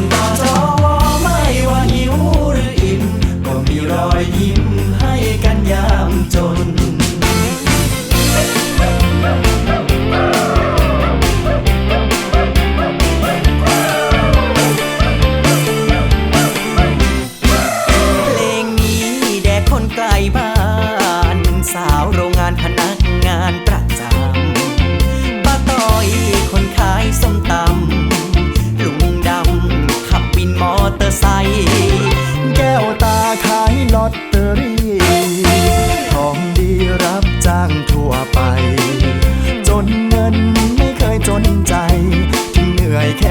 นต่อจอวอไม่ว่าหิวหรืออิ่ม ก็มีรอยยิ้มให้กันยามจน เพลงนี้แด่คนไกลบ้าน สาวโรงงานพนัน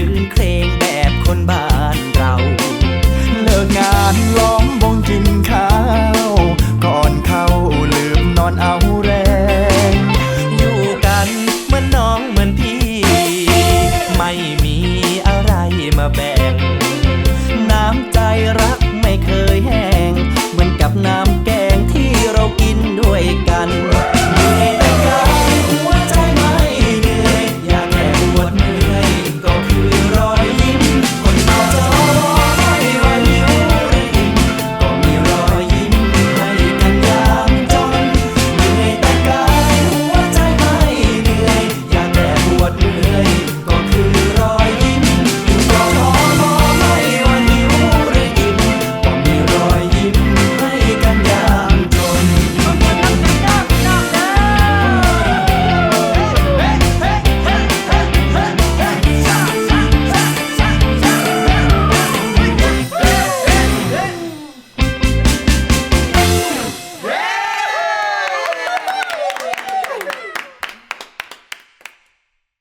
soon cling back.